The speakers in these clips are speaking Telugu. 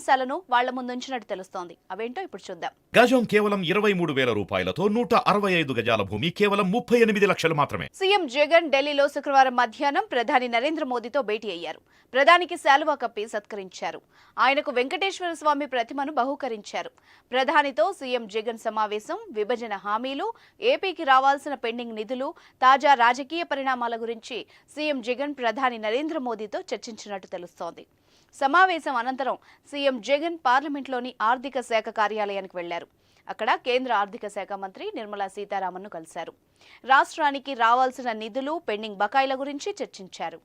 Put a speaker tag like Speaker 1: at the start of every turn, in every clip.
Speaker 1: అంశాలను వాళ్ళ ముందుంచినట్టు తెలుస్తోంది. అవేంటో ఇప్పుడు చూద్దాం.
Speaker 2: గజం కేవలం ఇరవై మూడు వేల రూపాయలతో నూట అరవై ఐదు గజాల భూమి కేవలం ముప్పై ఎనిమిది లక్షలు మాత్రమే.
Speaker 1: సీఎం జగన్ ఢిల్లీలో శుక్రవారం మధ్యాహ్నం ప్రధాని నరేంద్ర మోదీతో భేటీ అయ్యారు. ప్రధానికి శాలువా కప్పి సత్కరించారు. ఆయనకు వెంకటేశ్వర స్వామి ప్రతిమను బహూకరించారు. ప్రధానితో సీఎం జగన్ సమావేశం విభజన హామీలు ఏపీకి రావాల్సిన పెండింగ్ నిధులు తాజా రాజకీయ పరిణామాల గురించి సీఎం జగన్ ప్రధాని నరేంద్ర మోదీతో చర్చించినట్టు తెలుస్తోంది. సమావేశం అనంతరం సీఎం జగన్ పార్లమెంట్లోని ఆర్థిక శాఖ కార్యాలయానికి వెళ్ళారు. అక్కడ కేంద్ర ఆర్థిక శాఖ మంత్రి నిర్మలా సీతారామన్ను కలిశారు. రాష్ట్రానికి రావాల్సిన నిధులు పెండింగ్ బకాయిల గురించి చర్చించారు.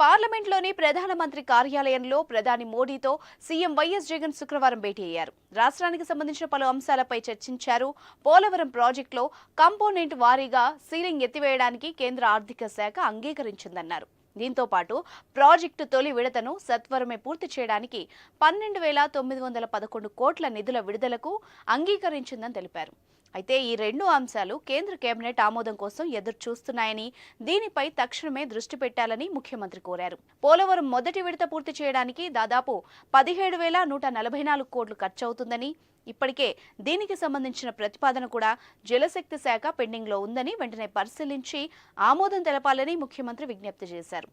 Speaker 1: పార్లమెంట్లోని ప్రధానమంత్రి కార్యాలయంలో ప్రధాని మోడీతో సీఎం వైఎస్ జగన్ శుక్రవారం భేటీ అయ్యారు. రాష్ట్రానికి సంబంధించిన పలు అంశాలపై చర్చించారు. పోలవరం ప్రాజెక్టులో కంపోనెంట్ వారీగా సీలింగ్ ఎత్తివేయడానికి కేంద్ర ఆర్థిక శాఖ అంగీకరించిందన్నారు. దీంతో పాటు ప్రాజెక్టు తొలి విడతను సత్వరమే పూర్తి చేయడానికి పన్నెండు వేల తొమ్మిది వందల పదకొండు కోట్ల నిధుల విడుదలకు అంగీకరించిందని తెలిపారు. అయితే ఈ రెండు అంశాలు కేంద్ర కేబినెట్ ఆమోదం కోసం ఎదురు చూస్తున్నాయని దీనిపై తక్షణమే దృష్టి పెట్టాలని ముఖ్యమంత్రి కోరారు. పోలవరం మొదటి విడత పూర్తి చేయడానికి దాదాపు పదిహేడు వేల నూట నలభై నాలుగు కోట్లు ఖర్చవుతుందని ఇప్పటికే దీనికి సంబంధించిన ప్రతిపాదన కూడా జలశక్తి శాఖ పెండింగ్లో ఉందని వెంటనే పరిశీలించి ఆమోదం తెలపాలని ముఖ్యమంత్రి విజ్ఞప్తి చేశారు.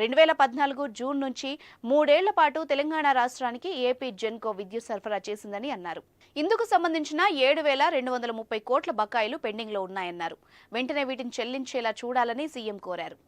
Speaker 1: రెండు వేల పద్నాలుగు జూన్ నుంచి మూడేళ్ళ పాటు తెలంగాణ రాష్ట్రానికి ఏపీ జెన్కో విద్యుత్ సరఫరా చేసిందని అన్నారు. ఇందుకు సంబంధించిన ఏడు వేల రెండు వందల ముప్పై కోట్ల బకాయిలు పెండింగ్లో ఉన్నాయన్నారు. వెంటనే వీటిని చెల్లించేలా చూడాలని సీఎం కోరారు.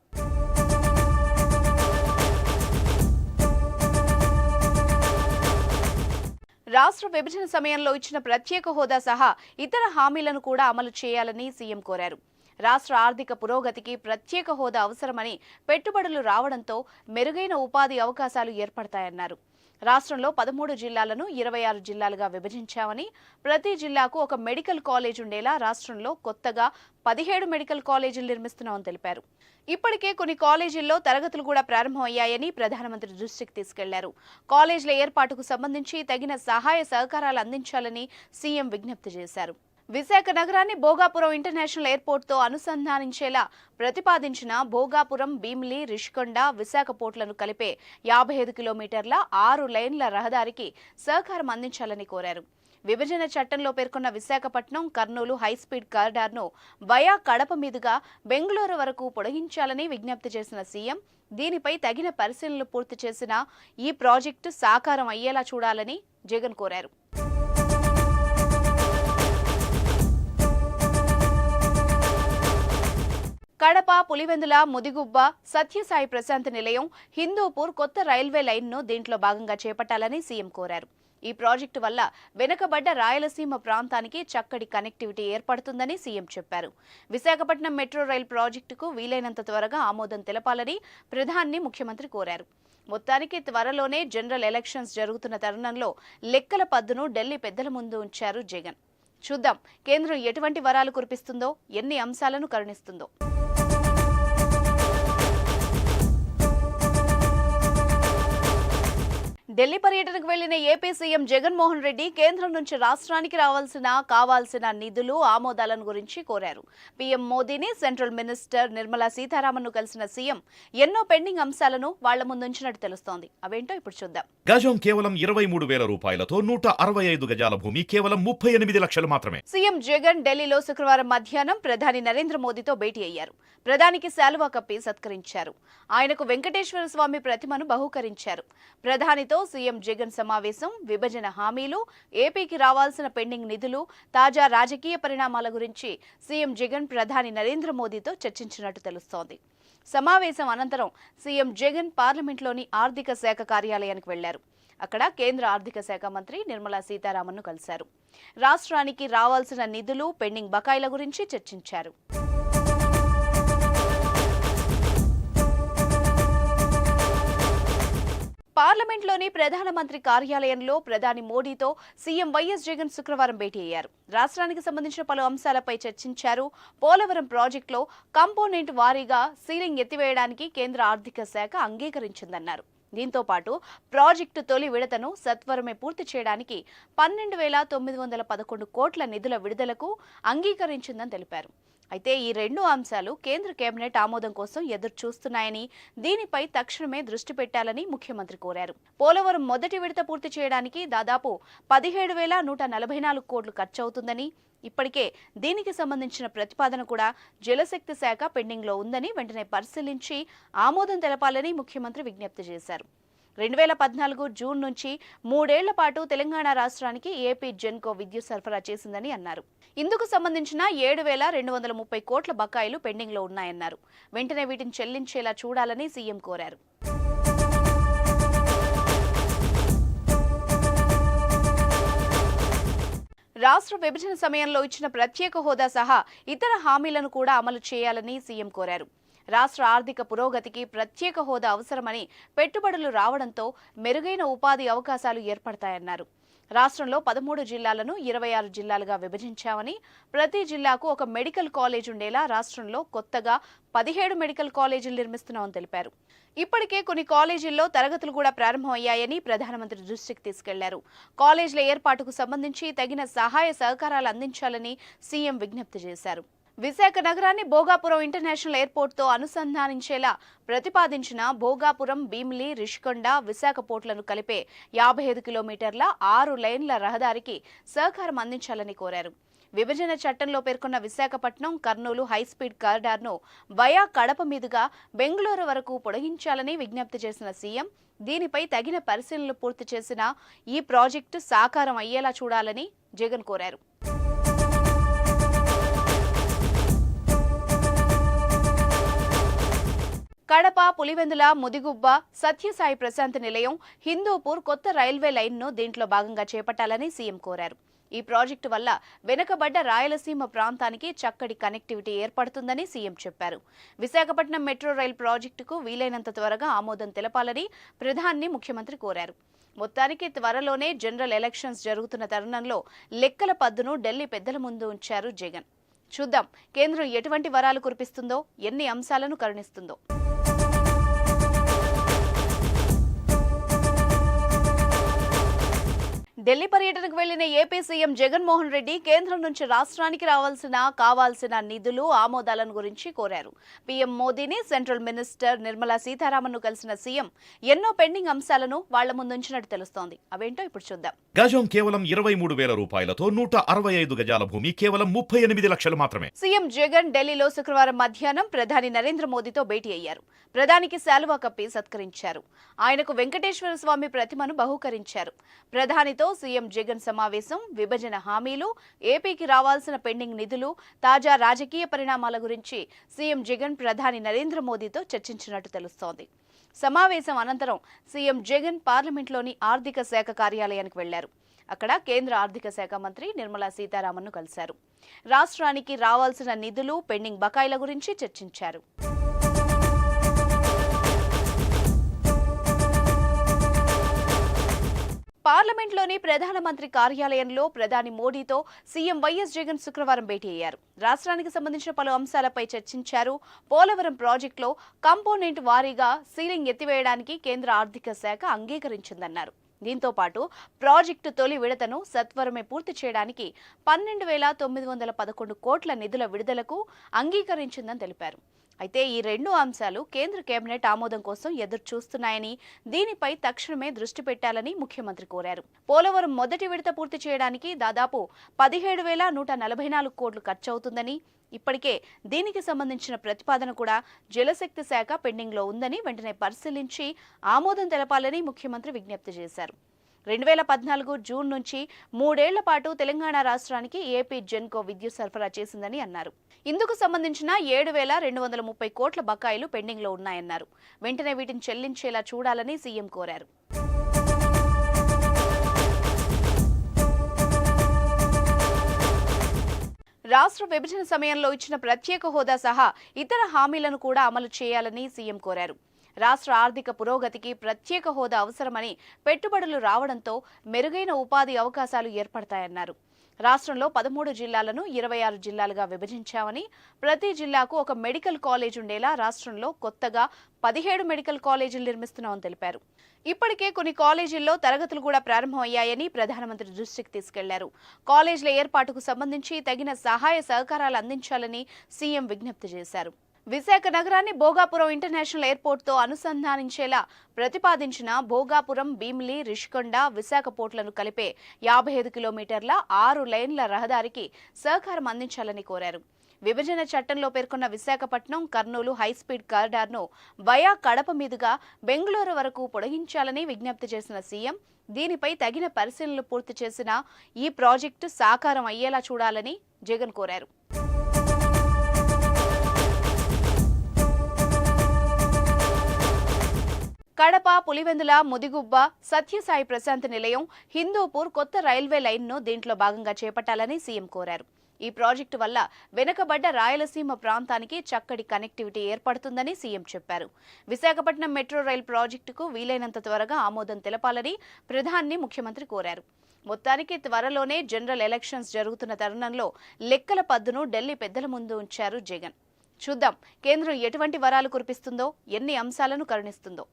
Speaker 1: రాష్ట్ర విభజన సమయంలో ఇచ్చిన ప్రత్యేక హోదా సహా ఇతర హామీలను కూడా అమలు చేయాలని సీఎం కోరారు. రాష్ట్ర ఆర్థిక పురోగతికి ప్రత్యేక హోదా అవసరమని పెట్టుబడులు రావడంతో మెరుగైన ఉపాధి అవకాశాలు ఏర్పడతాయన్నారు. రాష్ట్రంలో పదమూడు జిల్లాలను ఇరవై ఆరు జిల్లాలుగా విభజించామని ప్రతి జిల్లాకు ఒక మెడికల్ కాలేజ్ ఉండేలా రాష్ట్రంలో కొత్తగా పదిహేడు మెడికల్ కాలేజీలు నిర్మిస్తున్నామని తెలిపారు. ఇప్పటికే కొన్ని కాలేజీల్లో తరగతులు కూడా ప్రారంభమయ్యాయని ప్రధానమంత్రి దృష్టికి తీసుకెళ్ళారు. కాలేజీల ఏర్పాటుకు సంబంధించి తగిన సహాయ సహకారాలు అందించాలని సీఎం విజ్ఞప్తి చేశారు. విశాఖ నగరాన్ని భోగాపురం ఇంటర్నేషనల్ ఎయిర్పోర్ట్తో అనుసంధానించేలా ప్రతిపాదించిన భోగాపురం భీమిలి రిషికొండ విశాఖ పోర్టులను కలిపే యాభై ఐదు కిలోమీటర్ల ఆరు లైన్ల రహదారికి సహకారం అందించాలని కోరారు. విభజన చట్టంలో పేర్కొన్న విశాఖపట్నం కర్నూలు హైస్పీడ్ కారిడార్ను వయా కడప మీదుగా బెంగళూరు వరకు పొడిగించాలని విజ్ఞప్తి చేసిన సీఎం దీనిపై తగిన పరిశీలనలు పూర్తి చేసిన ఈ ప్రాజెక్టు సాకారం అయ్యేలా చూడాలని జగన్ కోరారు. కడప పులివెందుల ముదిగుబ్బ సత్యసాయి ప్రశాంత్ నిలయం హిందూపూర్ కొత్త రైల్వే లైన్ను దీంట్లో భాగంగా చేపట్టాలని సీఎం కోరారు. ఈ ప్రాజెక్టు వల్ల వెనుకబడ్డ రాయలసీమ ప్రాంతానికి చక్కటి కనెక్టివిటీ ఏర్పడుతుందని సీఎం చెప్పారు. విశాఖపట్నం మెట్రో రైల్ ప్రాజెక్టుకు వీలైనంత త్వరగా ఆమోదం తెలపాలని ప్రధాన్ని ముఖ్యమంత్రి కోరారు. మొత్తానికి త్వరలోనే జనరల్ ఎలక్షన్స్ జరుగుతున్న తరుణంలో లెక్కల పద్దును ఢిల్లీ పెద్దల ముందు ఉంచారు జగన్. చూద్దాం కేంద్రం ఎటువంటి వరాలు కురిపిస్తుందో ఎన్ని అంశాలను కరుణిస్తుందో. ఢిల్లీ పర్యటనకు వెళ్ళిన ఏపీ సీఎం జగన్మోహన్ రెడ్డి కేంద్రం నుంచి రాష్ట్రానికి రావాల్సిన కావాల్సిన నిధులు ఆమోదాలను గురించి కోరారు. పీఎం మోదీని సెంట్రల్ మినిస్టర్ నిర్మలా సీతారామన్ కలిసిన సీఎం ఎన్నో పెండింగ్ అంశాలను వాళ్ళ ముందుంచినట్టు తెలుస్తోంది. అవేంటో ఇప్పుడు చూద్దాం.
Speaker 2: గజం కేవలం ఇరవై మూడు వేల రూపాయలతో నూట అరవై ఐదు గజాల భూమి కేవలం ముప్పై ఎనిమిది లక్షలు మాత్రమే.
Speaker 1: సీఎం జగన్ ఢిల్లీలో శుక్రవారం మధ్యాహ్నం ప్రధాని నరేంద్ర మోదీతో భేటీ అయ్యారు. ప్రధానికి శాలువా కప్పి సత్కరించారు. ఆయనకు వెంకటేశ్వర స్వామి ప్రతిమను బహూకరించారు. ప్రధానితో సీఎం జగన్ సమావేశం విభజన హామీలు ఏపీకి రావాల్సిన పెండింగ్ నిధులు తాజా రాజకీయ పరిణామాల గురించి సీఎం జగన్ ప్రధాని నరేంద్ర మోదీతో చర్చించినట్టు తెలుస్తోంది. సమావేశం అనంతరం సీఎం జగన్ పార్లమెంట్లోని ఆర్థిక శాఖ కార్యాలయానికి వెళ్ళారు. అక్కడ కేంద్ర ఆర్థిక శాఖ మంత్రి నిర్మలా సీతారామన్ను కలిశారు. రాష్ట్రానికి రావాల్సిన నిధులు పెండింగ్ బకాయిల గురించి చర్చించారు. పార్లమెంట్లోని ప్రధానమంత్రి కార్యాలయంలో ప్రధాని మోడీతో సీఎం వైఎస్ జగన్ శుక్రవారం భేటీ అయ్యారు. రాష్ట్రానికి సంబంధించిన పలు అంశాలపై చర్చించారు. పోలవరం ప్రాజెక్టులో కంపోనెంట్ వారీగా సీలింగ్ ఎత్తివేయడానికి కేంద్ర ఆర్థిక శాఖ అంగీకరించిందన్నారు. దీంతో పాటు ప్రాజెక్టు తొలి విడతను సత్వరమే పూర్తి చేయడానికి పన్నెండు వేల తొమ్మిది వందల పదకొండు కోట్ల నిధుల విడుదలకు అంగీకరించిందని తెలిపారు. అయితే ఈ రెండు అంశాలు కేంద్ర కేబినెట్ ఆమోదం కోసం ఎదురు చూస్తున్నాయని దీనిపై తక్షణమే దృష్టి పెట్టాలని ముఖ్యమంత్రి కోరారు. పోలవరం మొదటి విడత పూర్తి చేయడానికి దాదాపు పదిహేడు వేల నూట నలభై నాలుగు కోట్లు ఖర్చవుతుందని ఇప్పటికే దీనికి సంబంధించిన ప్రతిపాదన కూడా జలశక్తి శాఖ పెండింగ్లో ఉందని వెంటనే పరిశీలించి ఆమోదం తెలపాలని ముఖ్యమంత్రి విజ్ఞప్తి చేశారు. రెండు వేల పద్నాలుగు జూన్ నుంచి మూడేళ్ళ పాటు తెలంగాణ రాష్ట్రానికి ఏపీ జెన్కో విద్యుత్ సరఫరా చేసిందని అన్నారు. ఇందుకు సంబంధించిన ఏడు వేల రెండు వందల ముప్పై కోట్ల బకాయిలు పెండింగ్లో ఉన్నాయన్నారు. వెంటనే వీటిని చెల్లించేలా చూడాలని సీఎం కోరారు. రాష్ట్ర విభజన సమయంలో ఇచ్చిన ప్రత్యేక హోదా సహా ఇతర హామీలను కూడా అమలు చేయాలని సీఎం కోరారు. రాష్ట్ర ఆర్థిక పురోగతికి ప్రత్యేక హోదా అవసరమని పెట్టుబడులు రావడంతో మెరుగైన ఉపాధి అవకాశాలు ఏర్పడతాయన్నారు. రాష్ట్రంలో పదమూడు జిల్లాలను ఇరవై ఆరు జిల్లాలుగా విభజించామని ప్రతి జిల్లాకు ఒక మెడికల్ కాలేజ్ ఉండేలా రాష్ట్రంలో కొత్తగా పదిహేడు మెడికల్ కాలేజీలు నిర్మిస్తున్నామని తెలిపారు. ఇప్పటికే కొన్ని కాలేజీల్లో తరగతులు కూడా ప్రారంభమయ్యాయని ప్రధానమంత్రి దృష్టికి తీసుకెళ్ళారు. కాలేజీల ఏర్పాటుకు సంబంధించి తగిన సహాయ సహకారాలు అందించాలని సీఎం విజ్ఞప్తి చేశారు. విశాఖ నగరాన్ని భోగాపురం ఇంటర్నేషనల్ ఎయిర్పోర్ట్తో అనుసంధానించేలా ప్రతిపాదించిన భోగాపురం భీమిలి రిషికొండ విశాఖ పోర్టులను కలిపే యాభై ఐదు కిలోమీటర్ల ఆరు లైన్ల రహదారికి సహకారం అందించాలని కోరారు. విభజన చట్టంలో పేర్కొన్న విశాఖపట్నం కర్నూలు హైస్పీడ్ కారిడార్ను వయా కడప మీదుగా బెంగళూరు వరకు పొడిగించాలని విజ్ఞప్తి చేసిన సీఎం దీనిపై తగిన పరిశీలనలు పూర్తి చేసిన ఈ ప్రాజెక్టు సాకారం అయ్యేలా చూడాలని జగన్ కోరారు. కడప పులివెందుల ముదిగుబ్బ సత్యసాయి ప్రశాంత్ నిలయం హిందూపూర్ కొత్త రైల్వే లైన్ను దీంట్లో భాగంగా చేపట్టాలని సీఎం కోరారు. ఈ ప్రాజెక్టు వల్ల వెనుకబడ్డ రాయలసీమ ప్రాంతానికి చక్కటి కనెక్టివిటీ ఏర్పడుతుందని సీఎం చెప్పారు. విశాఖపట్నం మెట్రో రైల్ ప్రాజెక్టుకు వీలైనంత త్వరగా ఆమోదం తెలపాలని ప్రధాన్ని ముఖ్యమంత్రి కోరారు. మొత్తానికి త్వరలోనే జనరల్ ఎలక్షన్స్ జరుగుతున్న తరుణంలో లెక్కల పద్దును ఢిల్లీ పెద్దల ముందు ఉంచారు జగన్. చూద్దాం కేంద్రం ఎటువంటి వరాలు కురిపిస్తుందో ఎన్ని అంశాలను కరుణిస్తుందో. ఢిల్లీ పర్యటనకు వెళ్ళిన ఏపీ సీఎం జగన్మోహన్ రెడ్డి కేంద్రం నుంచి రాష్ట్రానికి రావాల్సిన కావాల్సిన నిధులు ఆమోదాలను గురించి కోరారు. పీఎం మోదీని సెంట్రల్ మినిస్టర్ నిర్మలా సీతారామన్ను కలిసిన సీఎం ఎన్నో పెండింగ్ అంశాలను వాళ్ళ ముందుంచినట్టు తెలుస్తోంది. అవేంటో ఇప్పుడు చూద్దాం.
Speaker 2: గజం కేవలం ఇరవై మూడు వేల రూపాయలతో నూట అరవై ఐదు గజాల భూమి కేవలం ముప్పై ఎనిమిది లక్షలు మాత్రమే.
Speaker 1: సీఎం జగన్ ఢిల్లీలో శుక్రవారం మధ్యాహ్నం ప్రధాని నరేంద్ర మోదీతో భేటీ అయ్యారు. ప్రధానికి శాలువా కప్పి సత్కరించారు. ఆయనకు వెంకటేశ్వర స్వామి ప్రతిమను బహూకరించారు. ప్రధానితో సీఎం జగన్ సమావేశం విభజన హామీలు ఏపీకి రావాల్సిన పెండింగ్ నిధులు తాజా రాజకీయ పరిణామాల గురించి సీఎం జగన్ ప్రధాని నరేంద్ర మోదీతో చర్చించినట్టు తెలుస్తోంది. సమావేశం అనంతరం సీఎం జగన్ పార్లమెంట్లోని ఆర్థిక శాఖ కార్యాలయానికి వెళ్ళారు. అక్కడ కేంద్ర ఆర్థిక శాఖ మంత్రి నిర్మలా సీతారామన్ను కలిశారు. రాష్ట్రానికి రావాల్సిన నిధులు పెండింగ్ బకాయిల గురించి చర్చించారు. ఢిల్లీలోని ప్రధానమంత్రి కార్యాలయంలో ప్రధాని మోడీతో సీఎం వైఎస్ జగన్ శుక్రవారం భేటీ అయ్యారు. రాష్ట్రానికి సంబంధించిన పలు అంశాలపై చర్చించారు. పోలవరం ప్రాజెక్టులో కంపోనెంట్ వారీగా సీలింగ్ ఎత్తివేయడానికి కేంద్ర ఆర్థిక శాఖ అంగీకరించిందన్నారు. దీంతో పాటు ప్రాజెక్టు తొలి విడతను సత్వరమే పూర్తి చేయడానికి పన్నెండు వేల తొమ్మిది వందల పదకొండు కోట్ల నిధుల విడుదలకు అంగీకరించిందని తెలిపారు. అయితే ఈ రెండు అంశాలు కేంద్ర కేబినెట్ ఆమోదం కోసం ఎదురు చూస్తున్నాయని దీనిపై తక్షణమే దృష్టి పెట్టాలని ముఖ్యమంత్రి కోరారు. పోలవరం మొదటి విడత పూర్తి చేయడానికి దాదాపు పదిహేడు వేల నూట నలభై నాలుగు కోట్లు ఖర్చవుతుందని ఇప్పటికే దీనికి సంబంధించిన ప్రతిపాదన కూడా జలశక్తి శాఖ పెండింగ్లో ఉందని వెంటనే పరిశీలించి ఆమోదం తెలపాలని ముఖ్యమంత్రి విజ్ఞప్తి చేశారు. రెండు వేల పద్నాలుగు జూన్ నుంచి మూడేళ్ళ పాటు తెలంగాణ రాష్ట్రానికి ఏపీ జెన్కో విద్యుత్ సరఫరా చేసిందని అన్నారు. ఇందుకు సంబంధించిన ఏడు వేల రెండు వందల ముప్పై కోట్ల బకాయిలు పెండింగ్లో ఉన్నాయన్నారు. వెంటనే వీటిని చెల్లించేలా చూడాలని సీఎం కోరారు. రాష్ట్ర విభజన సమయంలో ఇచ్చిన ప్రత్యేక హోదా సహా ఇతర హామీలను కూడా అమలు చేయాలని సీఎం కోరారు. రాష్ట్ర ఆర్థిక పురోగతికి ప్రత్యేక హోదా అవసరమని పెట్టుబడులు రావడంతో మెరుగైన ఉపాధి అవకాశాలు ఏర్పడతాయన్నారు. రాష్ట్రంలో పదమూడు జిల్లాలను ఇరవై ఆరు జిల్లాలుగా విభజించామని ప్రతి జిల్లాకు ఒక మెడికల్ కాలేజ్ ఉండేలా రాష్ట్రంలో కొత్తగా పదిహేడు మెడికల్ కాలేజీలు నిర్మిస్తున్నామని తెలిపారు. ఇప్పటికే కొన్ని కాలేజీల్లో తరగతులు కూడా ప్రారంభమయ్యాయని ప్రధానమంత్రి దృష్టికి తీసుకెళ్ళారు. కాలేజీల ఏర్పాటుకు సంబంధించి తగిన సహాయ సహకారాలు అందించాలని సీఎం విజ్ఞప్తి చేశారు. విశాఖ నగరాన్ని భోగాపురం ఇంటర్నేషనల్ ఎయిర్పోర్ట్తో అనుసంధానించేలా ప్రతిపాదించిన భోగాపురం భీమిలి రిషికొండ విశాఖ పోర్టులను కలిపే యాభై ఐదు కిలోమీటర్ల ఆరు లైన్ల రహదారికి సహకారం అందించాలని కోరారు. విభజన చట్టంలో పేర్కొన్న విశాఖపట్నం కర్నూలు హైస్పీడ్ కారిడార్ను వయా కడప మీదుగా బెంగళూరు వరకు పొడిగించాలని విజ్ఞప్తి చేసిన సీఎం దీనిపై తగిన పరిశీలనలు పూర్తి చేసిన ఈ ప్రాజెక్టు సాకారం అయ్యేలా చూడాలని జగన్ కోరారు. కడప పులివెందుల ముదిగుబ్బ సత్యసాయి ప్రశాంత్ నిలయం హిందూపూర్ కొత్త రైల్వే లైన్ను దీంట్లో భాగంగా చేపట్టాలని సీఎం కోరారు. ఈ ప్రాజెక్టు వల్ల వెనుకబడ్డ రాయలసీమ ప్రాంతానికి చక్కటి కనెక్టివిటీ ఏర్పడుతుందని సీఎం చెప్పారు. విశాఖపట్నం మెట్రో రైల్ ప్రాజెక్టుకు వీలైనంత త్వరగా ఆమోదం తెలపాలని ప్రధాన్ని ముఖ్యమంత్రి కోరారు. మొత్తానికి త్వరలోనే జనరల్ ఎలక్షన్స్ జరుగుతున్న తరుణంలో లెక్కల పద్దును ఢిల్లీ పెద్దల ముందు ఉంచారు జగన్. చూద్దాం కేంద్రం ఎటువంటి వరాలు కురిపిస్తుందో ఎన్ని అంశాలను కరుణిస్తుందో.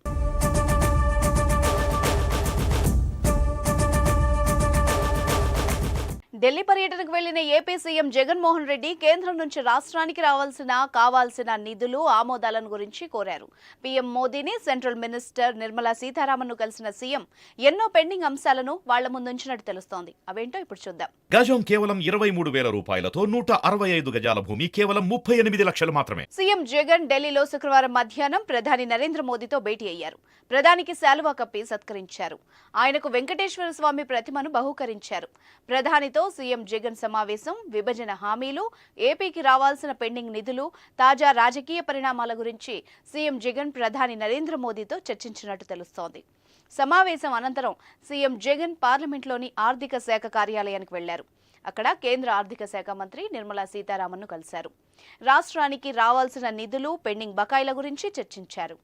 Speaker 1: ఢిల్లీ పర్యటనకు వెళ్ళిన ఏపీ సీఎం జగన్మోహన్ రెడ్డి కేంద్రం నుంచి రాష్ట్రానికి రావాల్సిన కావాల్సిన నిధులు ఆమోదాలను గురించి కోరారు. పీఎం మోదీని సెంట్రల్ మినిస్టర్ నిర్మలా సీతారామన్ కలిసిన సీఎం ఎన్నో పెండింగ్ అంశాలను వాళ్ళ ముందుంచినట్టు తెలుస్తోంది. అవేంటో ఇప్పుడు చూద్దాం.
Speaker 2: గజం కేవలం ఇరవై మూడు వేల రూపాయలతో నూట అరవై ఐదు గజాల భూమి కేవలం ముప్పై ఎనిమిది లక్షలు మాత్రమే.
Speaker 1: సీఎం జగన్ ఢిల్లీలో శుక్రవారం మధ్యాహ్నం ప్రధాని నరేంద్ర మోదీతో భేటీ అయ్యారు. ప్రధానికి శాలువా కప్పి సత్కరించారు. ఆయనకు వెంకటేశ్వర స్వామి ప్రతిమను బహూకరించారు. ప్రధానితో సీఎం జగన్ సమావేశం విభజన హామీలు ఏపీకి రావాల్సిన పెండింగ్ నిధులు తాజా రాజకీయ పరిణామాల గురించి సీఎం జగన్ ప్రధాని నరేంద్ర మోదీతో చర్చించినట్టు తెలుస్తోంది. సమావేశం అనంతరం సీఎం జగన్ పార్లమెంట్లోని ఆర్థిక శాఖ కార్యాలయానికి వెళ్ళారు. అక్కడ కేంద్ర ఆర్థిక శాఖ మంత్రి నిర్మలా సీతారామన్ను కలిశారు. రాష్ట్రానికి రావాల్సిన నిధులు పెండింగ్ బకాయిల గురించి చర్చించారు.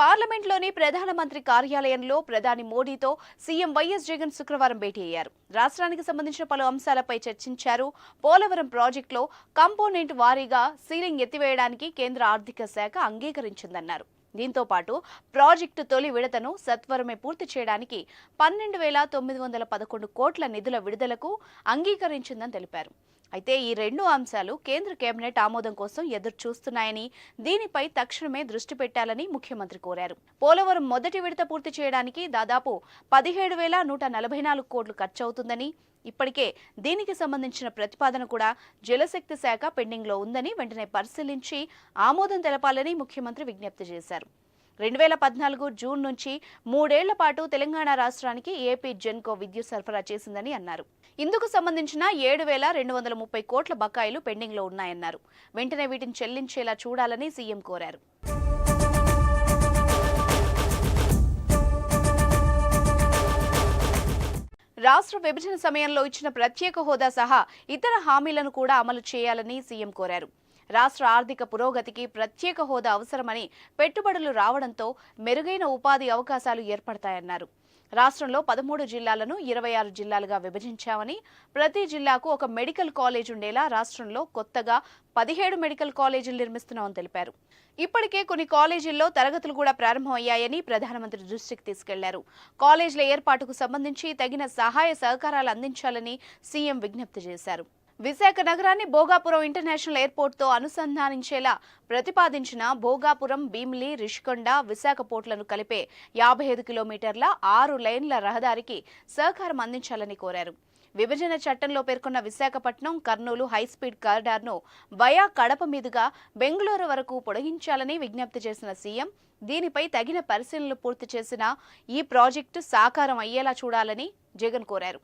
Speaker 1: పార్లమెంట్లోని ప్రధానమంత్రి కార్యాలయంలో ప్రధాని మోడీతో సీఎం వైఎస్ జగన్ శుక్రవారం భేటీ అయ్యారు. రాష్ట్రానికి సంబంధించిన పలు అంశాలపై చర్చించారు. పోలవరం ప్రాజెక్టులో కంపోనెంట్ వారీగా సీలింగ్ ఎత్తివేయడానికి కేంద్ర ఆర్థిక శాఖ అంగీకరించిందన్నారు. దీంతో పాటు ప్రాజెక్టు తొలి విడతను సత్వరమే పూర్తి చేయడానికి పన్నెండు వేల తొమ్మిది వందల పదకొండు కోట్ల నిధుల విడుదలకు అంగీకరించిందని తెలిపారు. అయితే ఈ రెండు అంశాలు కేంద్ర కేబినెట్ ఆమోదం కోసం ఎదురు చూస్తున్నాయని దీనిపై తక్షణమే దృష్టి పెట్టాలని ముఖ్యమంత్రి కోరారు. పోలవరం మొదటి విడత పూర్తి చేయడానికి దాదాపు పదిహేడు వేల నూట నలభై నాలుగు కోట్లు ఖర్చవుతుందని ఇప్పటికే దీనికి సంబంధించిన ప్రతిపాదన కూడా జలశక్తి శాఖ పెండింగ్లో ఉందని వెంటనే పరిశీలించి ఆమోదం తెలపాలని ముఖ్యమంత్రి విజ్ఞప్తి చేశారు. రెండు వేల పద్నాలుగు జూన్ నుంచి మూడేళ్ళ పాటు తెలంగాణ రాష్ట్రానికి ఏపీ జెన్కో విద్యుత్ సరఫరా చేసిందని అన్నారు. ఇందుకు సంబంధించిన ఏడు వేల రెండు వందల ముప్పై కోట్ల బకాయిలు పెండింగ్లో ఉన్నాయన్నారు. వెంటనే వీటిని చెల్లించేలా చూడాలని సీఎం కోరారు. రాష్ట్ర విభజన సమయంలో ఇచ్చిన ప్రత్యేక హోదా సహా ఇతర హామీలను కూడా అమలు చేయాలని సీఎం కోరారు. రాష్ట్ర ఆర్థిక పురోగతికి ప్రత్యేక హోదా అవసరమని పెట్టుబడులు రావడంతో మెరుగైన ఉపాధి అవకాశాలు ఏర్పడతాయన్నారు. రాష్ట్రంలో పదమూడు జిల్లాలను ఇరవై ఆరు జిల్లాలుగా విభజించామని ప్రతి జిల్లాకు ఒక మెడికల్ కాలేజ్ ఉండేలా రాష్ట్రంలో కొత్తగా పదిహేడు మెడికల్ కాలేజీలు నిర్మిస్తున్నామని తెలిపారు. ఇప్పటికే కొన్ని కాలేజీల్లో తరగతులు కూడా ప్రారంభమయ్యాయని ప్రధానమంత్రి దృష్టికి తీసుకెళ్ళారు. కాలేజీల ఏర్పాటుకు సంబంధించి తగిన సహాయ సహకారాలు అందించాలని సీఎం విజ్ఞప్తి చేశారు. విశాఖ నగరాన్ని భోగాపురం ఇంటర్నేషనల్ ఎయిర్పోర్ట్తో అనుసంధానించేలా ప్రతిపాదించిన భోగాపురం భీమిలి రిషికొండ విశాఖ పోర్టులను కలిపే యాభై ఐదు కిలోమీటర్ల ఆరు లైన్ల రహదారికి సహకారం అందించాలని కోరారు. విభజన చట్టంలో పేర్కొన్న విశాఖపట్నం కర్నూలు హైస్పీడ్ కారిడార్ను వయా కడప మీదుగా బెంగళూరు వరకు పొడిగించాలని విజ్ఞప్తి చేసిన సీఎం దీనిపై తగిన పరిశీలనలు పూర్తి చేసిన ఈ ప్రాజెక్టు సాకారం అయ్యేలా చూడాలని జగన్ కోరారు.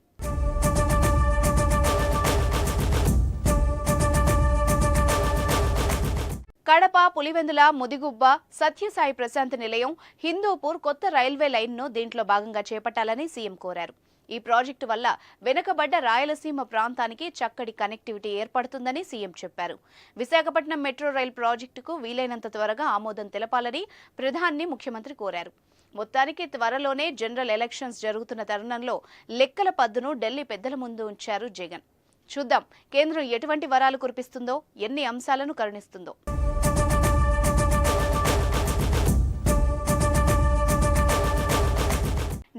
Speaker 1: కడప పులివెందుల ముదిగుబ్బ సత్యసాయి ప్రశాంత్ నిలయం హిందూపూర్ కొత్త రైల్వే లైన్ను దీంట్లో భాగంగా చేపట్టాలని సీఎం కోరారు. ఈ ప్రాజెక్టు వల్ల వెనుకబడ్డ రాయలసీమ ప్రాంతానికి చక్కటి కనెక్టివిటీ ఏర్పడుతుందని సీఎం చెప్పారు. విశాఖపట్నం మెట్రో రైల్ ప్రాజెక్టుకు వీలైనంత త్వరగా ఆమోదం తెలపాలని ప్రధాన్ని ముఖ్యమంత్రి కోరారు. మొత్తానికి త్వరలోనే జనరల్ ఎలక్షన్స్ జరుగుతున్న తరుణంలో లెక్కల పద్దును ఢిల్లీ పెద్దల ముందు ఉంచారు జగన్. చూద్దాం కేంద్రం ఎటువంటి వరాలు కురిపిస్తుందో ఎన్ని అంశాలను కరుణిస్తుందో.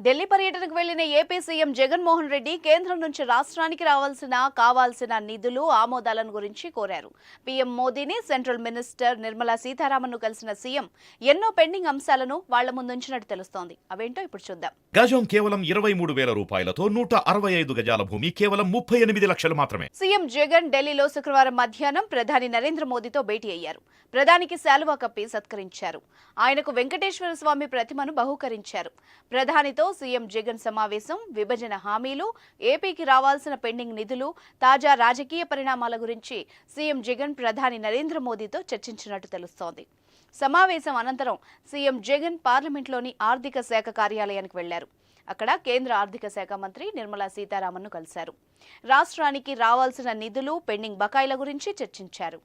Speaker 1: ఢిల్లీ పర్యటనకు వెళ్ళిన ఏపీ సీఎం జగన్మోహన్ రెడ్డి కేంద్రం నుంచి రాష్ట్రానికి రావాల్సిన కావాల్సిన నిధులు ఆమోదాలను గురించి కోరారు. పీఎం మోదీని సెంట్రల్ మినిస్టర్ నిర్మలా సీతారామన్ కలిసిన సీఎం ఎన్నో పెండింగ్ అంశాలను వాళ్ళ ముందుంచినట్టు తెలుస్తోంది. అవేంటో ఇప్పుడు చూద్దాం.
Speaker 2: గజం కేవలం ఇరవై మూడు వేల రూపాయలతో నూట అరవై ఐదు గజాల భూమి కేవలం ముప్పై ఎనిమిది లక్షలు మాత్రమే.
Speaker 1: సీఎం జగన్ ఢిల్లీలో శుక్రవారం మధ్యాహ్నం ప్రధాని నరేంద్ర మోదీతో భేటీ అయ్యారు. ప్రధానికి శాలువా కప్పి సత్కరించారు. ఆయనకు వెంకటేశ్వర స్వామి ప్రతిమను బహూకరించారు. ప్రధానితో సీఎం జగన్ సమావేశం విభజన హామీలు ఏపీకి రావాల్సిన పెండింగ్ నిధులు తాజా రాజకీయ పరిణామాల గురించి సీఎం జగన్ ప్రధాని నరేంద్ర మోదీతో చర్చించినట్టు తెలుస్తోంది. సమావేశం అనంతరం సీఎం జగన్ పార్లమెంట్లోని ఆర్థిక శాఖ కార్యాలయానికి వెళ్ళారు. అక్కడ కేంద్ర ఆర్థిక శాఖ మంత్రి నిర్మలా సీతారామన్ను కలిశారు. రాష్ట్రానికి రావాల్సిన నిధులు పెండింగ్ బకాయిల గురించి చర్చించారు.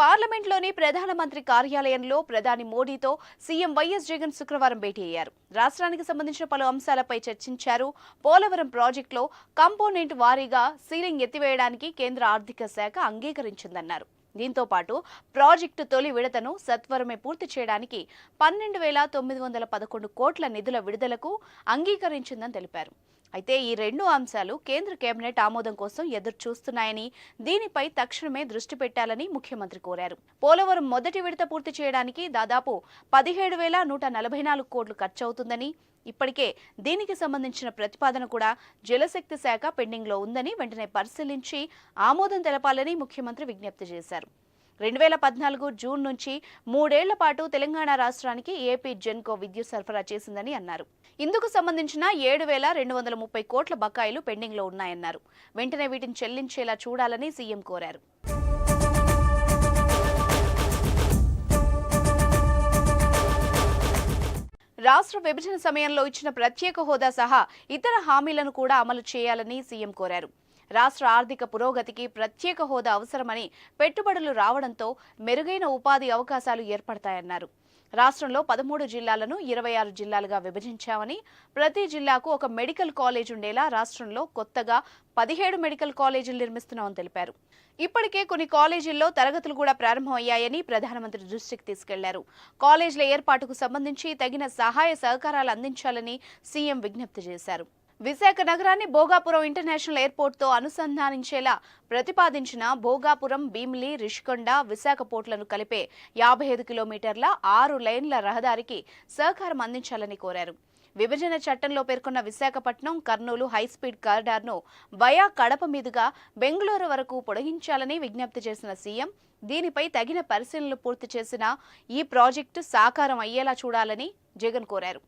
Speaker 1: పార్లమెంట్లోని ప్రధానమంత్రి కార్యాలయంలో ప్రధాని మోడీతో సీఎం వైఎస్ జగన్ శుక్రవారం భేటీ అయ్యారు. రాష్ట్రానికి సంబంధించిన పలు అంశాలపై చర్చించారు. పోలవరం ప్రాజెక్టులో కంపోనెంట్ వారీగా సీలింగ్ ఎత్తివేయడానికి కేంద్ర ఆర్థిక శాఖ అంగీకరించిందన్నారు. దీంతో పాటు ప్రాజెక్టు తొలి విడతను సత్వరమే పూర్తి చేయడానికి పన్నెండు వేల తొమ్మిది వందల పదకొండు కోట్ల నిధుల విడుదలకు అంగీకరించిందని తెలిపారు. అయితే ఈ రెండు అంశాలు కేంద్ర కేబినెట్ ఆమోదం కోసం ఎదురు చూస్తున్నాయని దీనిపై తక్షణమే దృష్టి పెట్టాలని ముఖ్యమంత్రి కోరారు. పోలవరం మొదటి విడత పూర్తి చేయడానికి దాదాపు పదిహేడు వేల నూట నలభై నాలుగు కోట్లు ఖర్చవుతుందని ఇప్పటికే దీనికి సంబంధించిన ప్రతిపాదన కూడా జలశక్తి శాఖ పెండింగ్లో ఉందని వెంటనే పరిశీలించి ఆమోదం తెలపాలని ముఖ్యమంత్రి విజ్ఞప్తి చేశారు. రెండు వేల పద్నాలుగు జూన్ నుంచి మూడేళ్ళ పాటు తెలంగాణ రాష్ట్రానికి ఏపీ జెన్కో విద్యుత్ సరఫరా చేసిందని అన్నారు. ఇందుకు సంబంధించిన ఏడు వేల రెండు వందల ముప్పై కోట్ల బకాయిలు పెండింగ్లో ఉన్నాయన్నారు. వెంటనే వీటిని చెల్లించేలా చూడాలని సీఎం కోరారు. రాష్ట్ర విభజన సమయంలో ఇచ్చిన ప్రత్యేక హోదా సహా ఇతర హామీలను కూడా అమలు చేయాలని సీఎం కోరారు. రాష్ట్ర ఆర్థిక పురోగతికి ప్రత్యేక హోదా అవసరమని పెట్టుబడులు రావడంతో మెరుగైన ఉపాధి అవకాశాలు ఏర్పడతాయన్నారు. రాష్ట్రంలో పదమూడు జిల్లాలను ఇరవై ఆరు జిల్లాలుగా విభజించామని ప్రతి జిల్లాకు ఒక మెడికల్ కాలేజ్ ఉండేలా రాష్ట్రంలో కొత్తగా పదిహేడు మెడికల్ కాలేజీలు నిర్మిస్తున్నామని తెలిపారు. ఇప్పటికే కొన్ని కాలేజీల్లో తరగతులు కూడా ప్రారంభమయ్యాయని ప్రధానమంత్రి దృష్టికి తీసుకెళ్ళారు. కాలేజీల ఏర్పాటుకు సంబంధించి తగిన సహాయ సహకారాలు అందించాలని సీఎం విజ్ఞప్తి చేశారు. విశాఖ నగరాన్ని భోగాపురం ఇంటర్నేషనల్ ఎయిర్పోర్ట్తో అనుసంధానించేలా ప్రతిపాదించిన భోగాపురం భీమిలి రిషికొండ విశాఖ పోర్టులను కలిపే యాభై ఐదు కిలోమీటర్ల ఆరు లైన్ల రహదారికి సహకారం అందించాలని కోరారు. విభజన చట్టంలో పేర్కొన్న విశాఖపట్నం కర్నూలు హైస్పీడ్ కారిడార్ను వయా కడప మీదుగా బెంగళూరు వరకు పొడిగించాలని విజ్ఞప్తి చేసిన సీఎం దీనిపై తగిన పరిశీలనలు పూర్తి చేసిన ఈ ప్రాజెక్టు సాకారం అయ్యేలా చూడాలని జగన్ కోరారు.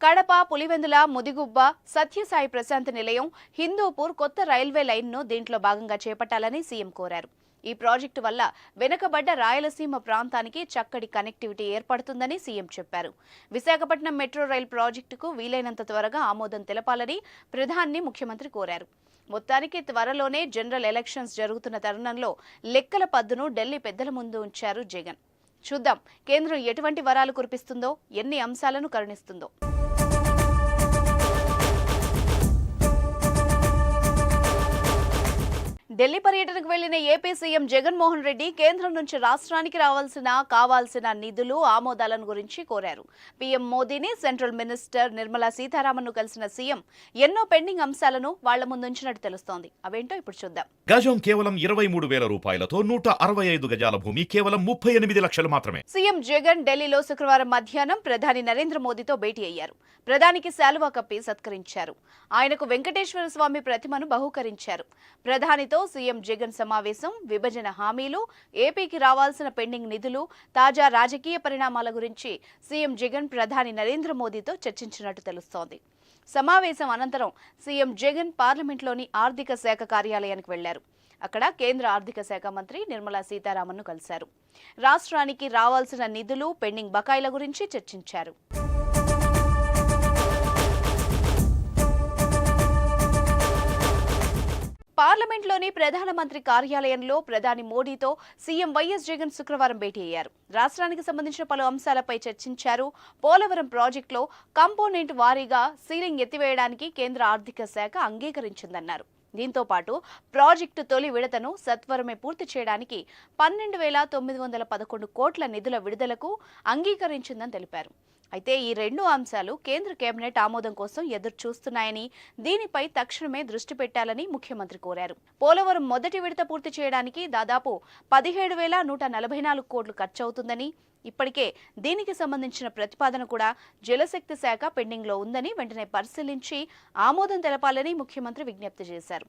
Speaker 1: కడప పులివెందుల ముదిగుబ్బ సత్యసాయి ప్రశాంత్ నిలయం హిందూపూర్ కొత్త రైల్వే లైన్ను దీంట్లో భాగంగా చేపట్టాలని సీఎం కోరారు. ఈ ప్రాజెక్టు వల్ల వెనుకబడ్డ రాయలసీమ ప్రాంతానికి చక్కటి కనెక్టివిటీ ఏర్పడుతుందని సీఎం చెప్పారు. విశాఖపట్నం మెట్రో రైల్ ప్రాజెక్టుకు వీలైనంత త్వరగా ఆమోదం తెలపాలని ప్రధాన్ని ముఖ్యమంత్రి కోరారు. మొత్తానికి త్వరలోనే జనరల్ ఎలక్షన్స్ జరుగుతున్న తరుణంలో లెక్కల పద్దును ఢిల్లీ పెద్దల ముందు ఉంచారు జగన్. చూద్దాం కేంద్రం ఎటువంటి వరాలు కురిపిస్తుందో ఎన్ని అంశాలను కరుణిస్తుందో. ఢిల్లీ పర్యటనకు వెళ్ళిన ఏపీ సీఎం జగన్మోహన్ రెడ్డి కేంద్రం నుంచి రాష్ట్రానికి రావాల్సిన కావాల్సిన నిధులు ఆమోదాలను గురించి కోరారు. పీఎం మోదీని సెంట్రల్ మినిస్టర్ నిర్మలా సీతారామన్ కలిసిన సీఎం ఎన్నో పెండింగ్ అంశాలను వాళ్ళ ముందుంచినట్టు తెలుస్తోంది. అవేంటో ఇప్పుడు చూద్దాం.
Speaker 2: గజం కేవలం ఇరవై మూడు వేల రూపాయలతో నూట అరవై ఐదు గజాల భూమి కేవలం ముప్పై ఎనిమిది లక్షలు మాత్రమే.
Speaker 1: సీఎం జగన్ ఢిల్లీలో శుక్రవారం మధ్యాహ్నం ప్రధాని నరేంద్ర మోదీతో భేటీ అయ్యారు. ప్రధానికి శాలువా కప్పి సత్కరించారు. ఆయనకు వెంకటేశ్వర స్వామి ప్రతిమను బహూకరించారు. ప్రధానితో సీఎం జగన్ సమావేశం విభజన హామీలు ఏపీకి రావాల్సిన పెండింగ్ నిధులు తాజా రాజకీయ పరిణామాల గురించి సీఎం జగన్ ప్రధాని నరేంద్ర మోదీతో చర్చించినట్టు తెలుస్తోంది. సమావేశం అనంతరం సీఎం జగన్ పార్లమెంట్లోని ఆర్థిక శాఖ కార్యాలయానికి వెళ్ళారు. అక్కడ కేంద్ర ఆర్థిక శాఖ మంత్రి నిర్మలా సీతారామన్ను కలిశారు. రాష్ట్రానికి రావాల్సిన నిధులు పెండింగ్ బకాయిల గురించి చర్చించారు. పార్లమెంట్లోని ప్రధానమంత్రి కార్యాలయంలో ప్రధాని మోడీతో సీఎం వైఎస్ జగన్ శుక్రవారం భేటీ అయ్యారు. రాష్ట్రానికి సంబంధించిన పలు అంశాలపై చర్చించారు. పోలవరం ప్రాజెక్టులో కంపోనెంట్ వారీగా సీలింగ్ ఎత్తివేయడానికి కేంద్ర ఆర్థిక శాఖ అంగీకరించిందన్నారు. దీంతో పాటు ప్రాజెక్టు తొలి విడతను సత్వరమే పూర్తి చేయడానికి పన్నెండు వేల తొమ్మిది వందల పదకొండు కోట్ల నిధుల విడుదలకు అంగీకరించిందని తెలిపారు. అయితే ఈ రెండు అంశాలు కేంద్ర కేబినెట్ ఆమోదం కోసం ఎదురు చూస్తున్నాయని దీనిపై తక్షణమే దృష్టి పెట్టాలని ముఖ్యమంత్రి కోరారు. పోలవరం మొదటి విడత పూర్తి చేయడానికి దాదాపు పదిహేడు వేల నూట నలభై నాలుగు కోట్లు ఖర్చవుతుందని ఇప్పటికే దీనికి సంబంధించిన ప్రతిపాదన కూడా జలశక్తి శాఖ పెండింగ్లో ఉందని వెంటనే పరిశీలించి ఆమోదం తెలపాలని ముఖ్యమంత్రి విజ్ఞప్తి చేశారు.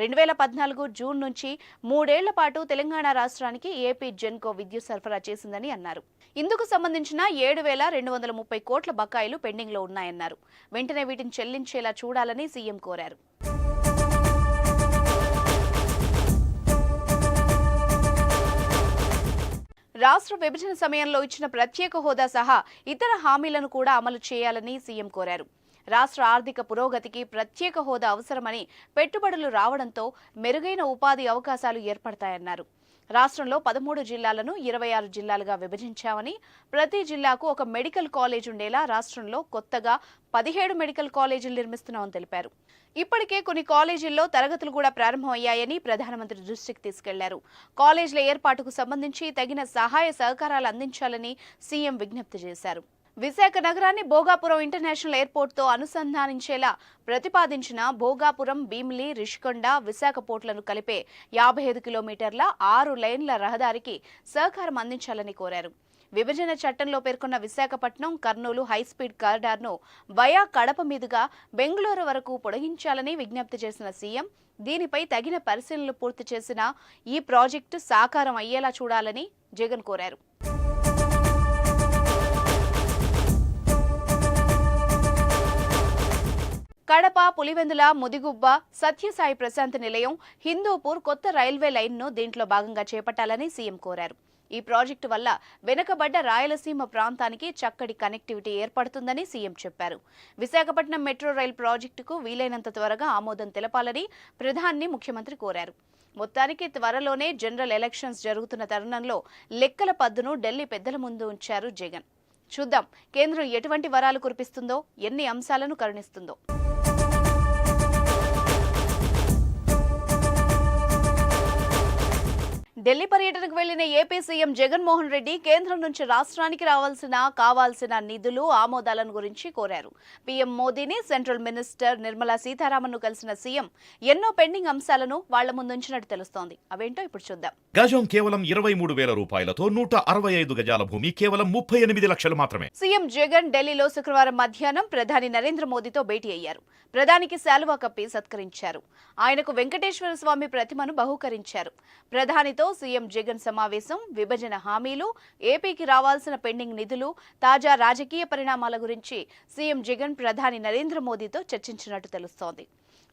Speaker 1: రెండు వేల పద్నాలుగు జూన్ నుంచి మూడేళ్ళ పాటు తెలంగాణ రాష్ట్రానికి ఏపీ జెన్కో విద్యుత్ సరఫరా చేసిందని అన్నారు. ఇందుకు సంబంధించిన ఏడు వేల రెండు వందల ముప్పై కోట్ల బకాయిలు పెండింగ్లో ఉన్నాయన్నారు. వెంటనే వీటిని చెల్లించేలా చూడాలని సీఎం కోరారు. రాష్ట్ర విభజన సమయంలో ఇచ్చిన ప్రత్యేక హోదా సహా ఇతర హామీలను కూడా అమలు చేయాలని సీఎం కోరారు. రాష్ట్ర ఆర్థిక పురోగతికి ప్రత్యేక హోదా అవసరమని పెట్టుబడులు రావడంతో మెరుగైన ఉపాధి అవకాశాలు ఏర్పడతాయన్నారు. రాష్ట్రంలో పదమూడు జిల్లాలను ఇరవై ఆరు జిల్లాలుగా విభజించామని ప్రతి జిల్లాకు ఒక మెడికల్ కాలేజ్ ఉండేలా రాష్ట్రంలో కొత్తగా పదిహేడు మెడికల్ కాలేజీలు నిర్మిస్తున్నామని తెలిపారు. ఇప్పటికే కొన్ని కాలేజీల్లో తరగతులు కూడా ప్రారంభమయ్యాయని ప్రధానమంత్రి దృష్టికి తీసుకెళ్ళారు. కాలేజీల ఏర్పాటుకు సంబంధించి తగిన సహాయ సహకారాలు అందించాలని సీఎం విజ్ఞప్తి చేశారు. విశాఖ నగరాన్ని భోగాపురం ఇంటర్నేషనల్ ఎయిర్పోర్ట్తో అనుసంధానించేలా ప్రతిపాదించిన భోగాపురం భీమిలి రిషికొండ విశాఖ పోర్టులను కలిపే యాభై ఐదు కిలోమీటర్ల ఆరు లైన్ల రహదారికి సహకారం అందించాలని కోరారు. విభజన చట్టంలో పేర్కొన్న విశాఖపట్నం కర్నూలు హైస్పీడ్ కారిడార్ను వయా కడప మీదుగా బెంగళూరు వరకు పొడిగించాలని విజ్ఞప్తి చేసిన సీఎం దీనిపై తగిన పరిశీలనలు పూర్తి చేసిన ఈ ప్రాజెక్టు సాకారం అయ్యేలా చూడాలని జగన్ కోరారు. కడప పులివెందుల ముదిగుబ్బ సత్యసాయి ప్రశాంత్ నిలయం హిందూపూర్ కొత్త రైల్వే లైన్ను దీంట్లో భాగంగా చేపట్టాలని సీఎం కోరారు. ఈ ప్రాజెక్టు వల్ల వెనుకబడ్డ రాయలసీమ ప్రాంతానికి చక్కటి కనెక్టివిటీ ఏర్పడుతుందని సీఎం చెప్పారు. విశాఖపట్నం మెట్రో రైల్ ప్రాజెక్టుకు వీలైనంత త్వరగా ఆమోదం తెలపాలని ప్రధాన్ని ముఖ్యమంత్రి కోరారు. మొత్తానికి త్వరలోనే జనరల్ ఎలక్షన్స్ జరుగుతున్న తరుణంలో లెక్కల పద్దును ఢిల్లీ పెద్దల ముందు ఉంచారు జగన్. చూద్దాం కేంద్రం ఎటువంటి వరాలు కురిపిస్తుందో ఎన్ని అంశాలను కరుణిస్తుందో. ఢిల్లీ పర్యటనకు వెళ్ళిన ఏపీ సీఎం జగన్మోహన్ రెడ్డి కేంద్రం నుంచి రాష్ట్రానికి రావాల్సిన కావాల్సిన నిధులు ఆమోదాలను గురించి కోరారు. పీఎం మోదీని సెంట్రల్ మినిస్టర్ నిర్మలా సీతారామన్ను కలిసిన సీఎం ఎన్నో పెండింగ్ అంశాలను వాళ్ళ ముందుంచినట్టు తెలుస్తోంది. అవేంటో ఇప్పుడు చూద్దాం.
Speaker 2: గజం కేవలం ఇరవై మూడు వేల రూపాయలతో నూట అరవై ఐదు గజాల భూమి కేవలం ముప్పై ఎనిమిది లక్షలు మాత్రమే.
Speaker 1: సీఎం జగన్ ఢిల్లీలో శుక్రవారం మధ్యాహ్నం ప్రధాని నరేంద్ర మోదీతో భేటీ అయ్యారు. ప్రధానికి శాలువా కప్పి సత్కరించారు. ఆయనకు వెంకటేశ్వర స్వామి ప్రతిమను బహూకరించారు. ప్రధానితో సీఎం జగన్ సమావేశం విభజన హామీలు ఏపీకి రావాల్సిన పెండింగ్ నిధులు తాజా రాజకీయ పరిణామాల గురించి సీఎం జగన్ ప్రధాని నరేంద్ర మోదీతో చర్చించినట్టు తెలుస్తోంది.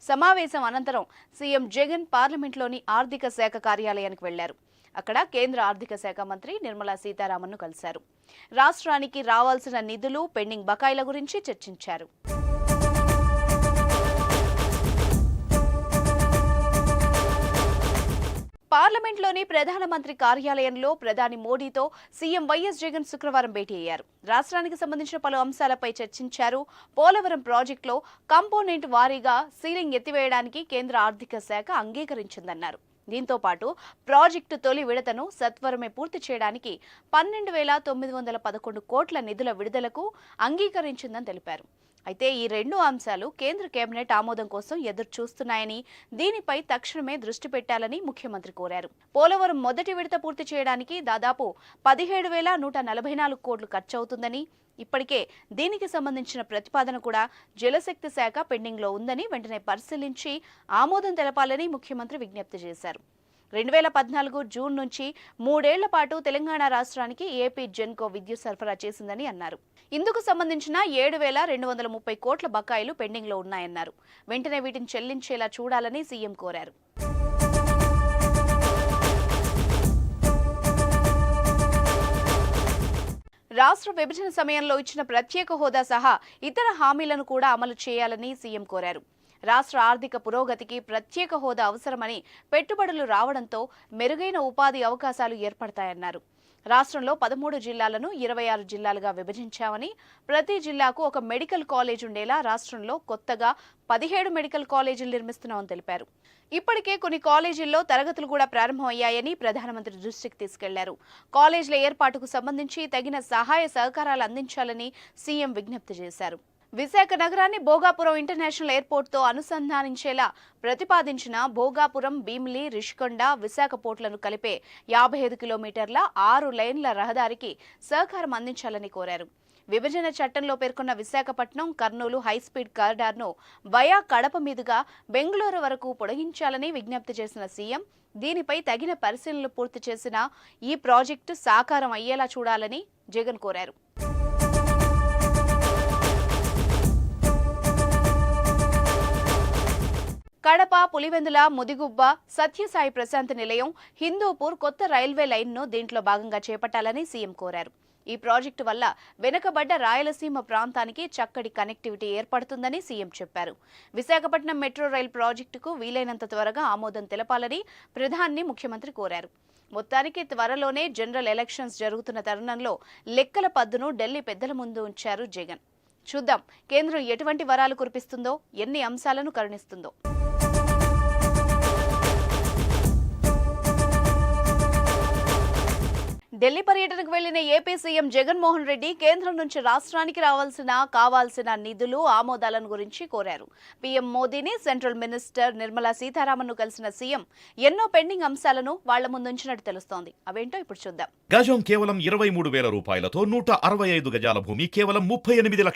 Speaker 1: సమావేశం అనంతరం సీఎం జగన్ పార్లమెంట్లోని ఆర్థిక శాఖ కార్యాలయానికి వెళ్ళారు. అక్కడ కేంద్ర ఆర్థిక శాఖ మంత్రి నిర్మలా సీతారామన్ను కలిశారు. రాష్ట్రానికి రావాల్సిన నిధులు పెండింగ్ బకాయిల గురించి చర్చించారు. పార్లమెంట్లోని ప్రధానమంత్రి కార్యాలయంలో ప్రధాని మోడీతో సీఎం వైఎస్ జగన్ శుక్రవారం భేటీ అయ్యారు. రాష్ట్రానికి సంబంధించిన పలు అంశాలపై చర్చించారు. పోలవరం ప్రాజెక్టులో కంపోనెంట్ వారీగా సీలింగ్ ఎత్తివేయడానికి కేంద్ర ఆర్థిక శాఖ అంగీకరించిందన్నారు. దీంతో పాటు ప్రాజెక్టు తొలి విడతను సత్వరమే పూర్తి చేయడానికి పన్నెండు వేల తొమ్మిది వందల పదకొండు కోట్ల నిధుల విడుదలకు అంగీకరించిందని తెలిపారు. అయితే ఈ రెండు అంశాలు కేంద్ర కేబినెట్ ఆమోదం కోసం ఎదురు చూస్తున్నాయని దీనిపై తక్షణమే దృష్టి పెట్టాలని ముఖ్యమంత్రి కోరారు. పోలవరం మొదటి విడత పూర్తి చేయడానికి దాదాపు పదిహేడు వేల నూట నలభై నాలుగు కోట్లు ఖర్చవుతుందని ఇప్పటికే దీనికి సంబంధించిన ప్రతిపాదన కూడా జలశక్తి శాఖ పెండింగ్లో ఉందని వెంటనే పరిశీలించి ఆమోదం తెలపాలని ముఖ్యమంత్రి విజ్ఞప్తి చేశారు. రెండు వేల పద్నాలుగు జూన్ నుంచి మూడేళ్ళ పాటు తెలంగాణ రాష్ట్రానికి ఏపీ జెన్కో విద్యుత్ సరఫరా చేసిందని అన్నారు. ఇందుకు సంబంధించిన ఏడు వేల రెండు వందల ముప్పై కోట్ల బకాయిలు పెండింగ్లో ఉన్నాయన్నారు. వెంటనే వీటిని చెల్లించేలా చూడాలని సీఎం కోరారు. రాష్ట్ర విభజన సమయంలో ఇచ్చిన ప్రత్యేక హోదా సహా ఇతర హామీలను కూడా అమలు చేయాలని సీఎం కోరారు. రాష్ట్ర ఆర్థిక పురోగతికి ప్రత్యేక హోదా అవసరమని పెట్టుబడులు రావడంతో మెరుగైన ఉపాధి అవకాశాలు ఏర్పడతాయన్నారు. రాష్ట్రంలో పదమూడు జిల్లాలను ఇరవై ఆరు జిల్లాలుగా విభజించామని ప్రతి జిల్లాకు ఒక మెడికల్ కాలేజ్ ఉండేలా రాష్ట్రంలో కొత్తగా పదిహేడు మెడికల్ కాలేజీలు నిర్మిస్తున్నామని తెలిపారు. ఇప్పటికే కొన్ని కాలేజీల్లో తరగతులు కూడా ప్రారంభమయ్యాయని ప్రధానమంత్రి దృష్టికి తీసుకెళ్ళారు. కాలేజీల ఏర్పాటుకు సంబంధించి తగిన సహాయ సహకారాలు అందించాలని సీఎం విజ్ఞప్తి చేశారు. విశాఖ నగరాన్ని భోగాపురం ఇంటర్నేషనల్ ఎయిర్పోర్ట్తో అనుసంధానించేలా ప్రతిపాదించిన భోగాపురం భీమిలి రిషికొండ విశాఖ పోర్టులను కలిపే యాభై ఐదు కిలోమీటర్ల ఆరు లైన్ల రహదారికి సహకారం అందించాలని కోరారు. విభజన చట్టంలో పేర్కొన్న విశాఖపట్నం కర్నూలు హైస్పీడ్ కారిడార్ను వయా కడప మీదుగా బెంగళూరు వరకు పొడిగించాలని విజ్ఞప్తి చేసిన సీఎం దీనిపై తగిన పరిశీలనలు పూర్తి చేసిన ఈ ప్రాజెక్టు సాకారం అయ్యేలా చూడాలని జగన్ కోరారు. కడప పులివెందుల ముదిగుబ్బ సత్యసాయి ప్రశాంత్ నిలయం హిందూపూర్ కొత్త రైల్వే లైన్ను దీంట్లో భాగంగా చేపట్టాలని సీఎం కోరారు. ఈ ప్రాజెక్టు వల్ల వెనుకబడ్డ రాయలసీమ ప్రాంతానికి చక్కటి కనెక్టివిటీ ఏర్పడుతుందని సీఎం చెప్పారు. విశాఖపట్నం మెట్రో రైల్ ప్రాజెక్టుకు వీలైనంత త్వరగా ఆమోదం తెలపాలని ప్రధాని ముఖ్యమంత్రి కోరారు. మొత్తానికి త్వరలోనే జనరల్ ఎలక్షన్స్ జరుగుతున్న తరుణంలో లెక్కల పద్దును ఢిల్లీ పెద్దల ముందు ఉంచారు జగన్. చూద్దాం కేంద్రం ఎటువంటి వరాలు కురిపిస్తుందో ఎన్ని అంశాలను కరుణిస్తుందో. ఢిల్లీ పర్యటనకు వెళ్ళిన ఏపీ సీఎం జగన్మోహన్ రెడ్డి కేంద్రం నుంచి రాష్ట్రానికి రావాల్సిన కావాల్సిన నిధులు ఆమోదాలను గురించి కోరారు. పీఎం మోదీని సెంట్రల్ మినిస్టర్ నిర్మలా సీతారామన్ను కలిసిన సీఎం ఎన్నో పెండింగ్ అంశాలను వాళ్ళ ముందుంచినట్టు తెలుస్తోంది. అవేంటో ఇప్పుడు చూద్దాం.
Speaker 2: గజం కేవలం ఇరవై మూడు వేల రూపాయలతో నూట అరవై ఐదు గజాల భూమి కేవలం ముప్పై ఎనిమిది లక్షలు